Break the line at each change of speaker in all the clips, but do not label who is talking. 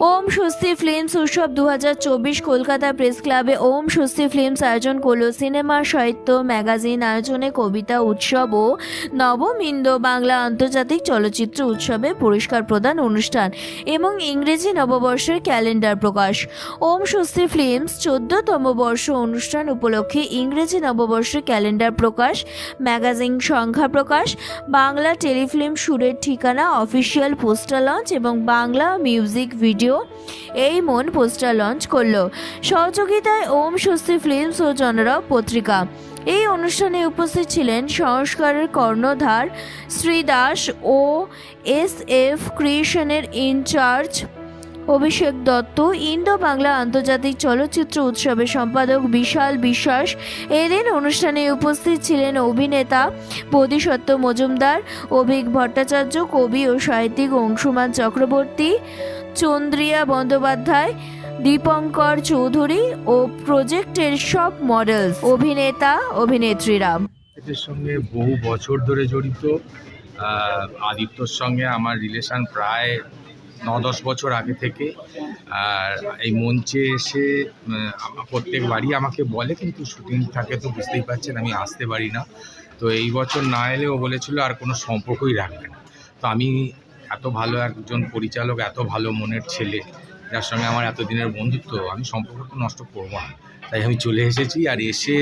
ওম স্বস্তি ফিল্মস উৎসব দু হাজার চব্বিশ কলকাতা প্রেস ক্লাবে ওম স্বস্তি ফিল্মস আয়োজন করল সিনেমা, সাহিত্য, ম্যাগাজিন আয়োজনে কবিতা উৎসব ও নবম ইন্দো বাংলা আন্তর্জাতিক চলচ্চিত্র উৎসবে পুরস্কার প্রদান অনুষ্ঠান এবং ইংরেজি নববর্ষের ক্যালেন্ডার প্রকাশ। ওম স্বস্তি ফিল্মস চোদ্দতম বর্ষ অনুষ্ঠান উপলক্ষে ইংরেজি নববর্ষের ক্যালেন্ডার প্রকাশ, ম্যাগাজিন সংখ্যা প্রকাশ, বাংলা টেলিফিল্ম সুরের ঠিকানা, অফিসিয়াল পোস্টার লঞ্চ এবং বাংলা মিউজিক ভিডিও এই মন পোস্টার লঞ্চ করল। সহযোগিতায় ওম স্বস্তি ফিল্মস ও জনরব পত্রিকা। এই অনুষ্ঠানে উপস্থিত ছিলেন সংস্কারের কর্ণধার শ্রীদাস ও S F ক্রিয়েশনের in charge Abhishek Dutta Indo Bangla আন্তর্জাতিক চলচ্চিত্র উৎসবের সম্পাদক বিশাল বিশ্বাস। এদিন অনুষ্ঠানে উপস্থিত ছিলেন অভিনেতা বোধিসত্ত্ব মজুমদার, অভিক ভট্টাচার্য, কবি ও সাহিত্যিক অংশুমান চক্রবর্তী, চন্দ্রিয়া বন্দ্যোপাধ্যায়, দীপঙ্কর চৌধুরী ও প্রজেক্টের সব মডেল অভিনেতা, অভিনেত্রীরা।
এদের সঙ্গে বহু বছর ধরে জড়িত। আদিত্যর সঙ্গে আমার রিলেশন প্রায় ন দশ বছর আগে থেকে। আর এই মঞ্চে এসে প্রত্যেক বাড়ি প্রত্যেকবারই আমাকে বলে, কিন্তু শুটিং থাকে তো বুঝতেই পারছেন, আমি আসতে পারি না। তো এই বছর না এলে ও বলেছিল, আর কোনো সম্পর্কই রাখবে না। তো আমি এত ভালো একজন পরিচালক, এত ভালো মনের ছেলে যার সঙ্গে আমার এতদিনের বন্ধুত্ব, আমি সম্পর্কটা নষ্ট করব না। তাই আমি চলে এসেছি আর এসে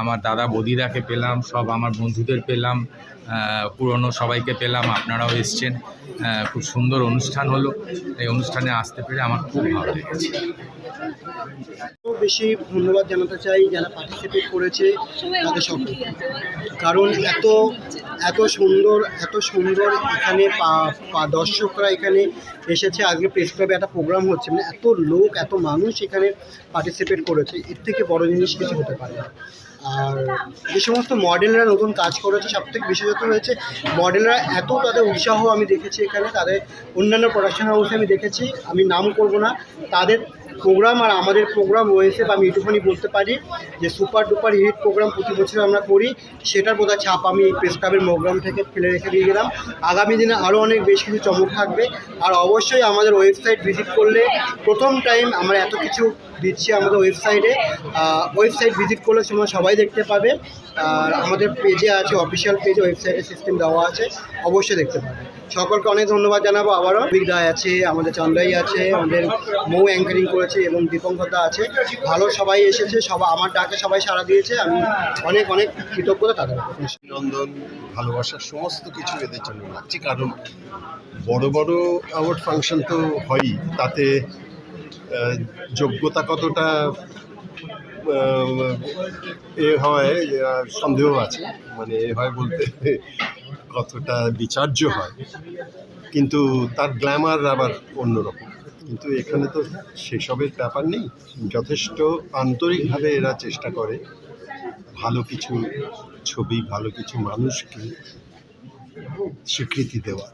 আমার দাদা বদিদাকে পেলাম, সব আমার বন্ধুদের পেলাম পুরনো সবাইকে পেলাম, আপনারাও এসছেন। খুব সুন্দর অনুষ্ঠান হলো। এই অনুষ্ঠানে আসতে পেরে আমার খুব ভালো লেগেছে।
বেশি ধন্যবাদ জানাতে চাই যারা পার্টিসিপেট করেছে তাদের সকলকে। কারণ এত এত সুন্দর এত সুন্দর এখানে দর্শকরা এখানে এসেছে। আজকে প্রেস ক্লাবে একটা প্রোগ্রাম হচ্ছে। মানে এত লোক, এত মানুষ এখানে পার্টিসিপেট করেছে। এর থেকে বড় জিনিস কিছু হতে পারে না। আর যে সমস্ত মডেলরা নতুন কাজ করেছে সব থেকে বিশেষত হয়েছে মডেলরা এত তাদের উৎসাহ আমি দেখেছি এখানে। তাদের অন্যান্য প্রোডাকশন হাউসে আমি দেখেছি। আমি নাম করব না। তাদের প্রোগ্রাম আর আমাদের প্রোগ্রাম বা আমি এটুখানি বলতে পারি যে সুপার ডুপার হিট প্রোগ্রাম প্রতি বছর আমরা করি। সেটার বোধহয় ছাপ আমি এই প্রেস ক্লাবের প্রোগ্রাম থেকে ফেলে রেখে দিয়ে গেলাম। আগামী দিনে আরও অনেক বেশ কিছু চমক থাকবে। আর অবশ্যই আমাদের ওয়েবসাইট ভিজিট করলে প্রথম টাইম আমরা এত কিছু দিচ্ছি আমাদের ওয়েবসাইটে ওয়েবসাইট ভিজিট করলে সময় সবাই দেখতে পাবে। আর আমাদের পেজে আছে অফিসিয়াল পেজে ওয়েবসাইটে সিস্টেম দেওয়া আছে। অবশ্যই দেখতে পাবে। সকলকে অনেক ধন্যবাদ জানাব আবারও। বিগ দায় আছে, আমাদের চন্দ্রাই আছে, আমাদের মৌ অ্যাঙ্কারিং করেছে এবং দীপঙ্করদা আছে। ভালো সবাই এসেছে সবাই আমার ডাকে সবাই সাড়া দিয়েছে। আমি অনেক অনেক কৃতজ্ঞতা তাদের উপর।
নন্দন ভালোবাসার সমস্ত কিছু এদের জন্য রাখছি, কারণ বড় বড় অ্যাওয়ার্ড ফাংশন তো হয়ই। তাতে যোগ্যতা কতটা এ হয় সন্দেহ আছে। মানে এ হয় বলতে কতটা বিচার্য হয়। কিন্তু তার গ্ল্যামার আবার অন্যরকম। কিন্তু এখানে তো সেসবের ব্যাপার নেই। যথেষ্ট আন্তরিকভাবে এরা চেষ্টা করে। ভালো কিছু ছবি, ভালো কিছু মানুষকে স্বীকৃতি দেওয়া